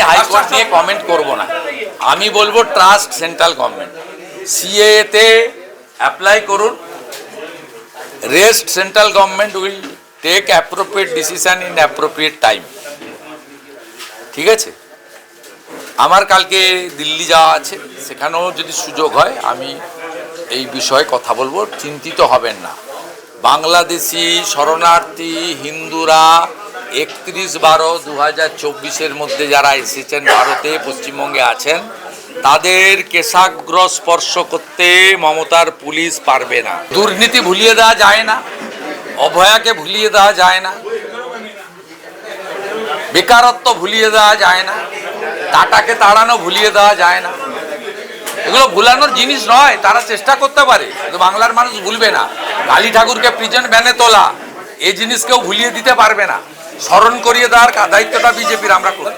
আমি হাইকোর্ট নিয়ে কমেন্ট করব না। আমি বলব ট্রাস্ট সেন্ট্রাল গভর্নমেন্ট সিএতে অ্যাপ্লাই করুন। Rest central government will take appropriate decision in appropriate time ঠিক আছে? আমার কালকে দিল্লি যাওয়া আছে। সেখানেও যদি সুযোগ হয়, আমি এই বিষয়ে কথা বলব। চিন্তিত হবেন না। বাংলাদেশি শরণার্থী হিন্দুরা একত্রিশ বারো দু হাজার চব্বিশের মধ্যে যারা এসেছেন ভারতে, পশ্চিমবঙ্গে আছেন, তাদের কেশাগ্র স্পর্শ করতে মমতার পুলিশ পারবে না। দুর্নীতি ভুলিয়ে দেওয়া যায় না, অভয়াকে ভুলিয়ে দেওয়া যায় না, বেকারত্ব ভুলিয়ে দেওয়া যায় না, টাটাকে তাড়ানো ভুলিয়ে দেওয়া যায় না। এগুলো ভুলানোর জিনিস নয়, তারা চেষ্টা করতে পারে, কিন্তু বাংলার মানুষ ভুলবে না। কালী ঠাকুরকে প্রিজেন্ট ব্যানে তোলা এই জিনিস কেউ ভুলিয়ে দিতে পারবে না। স্মরণ করিয়ে দেওয়ার দায়িত্বটা বিজেপির আমরা করি।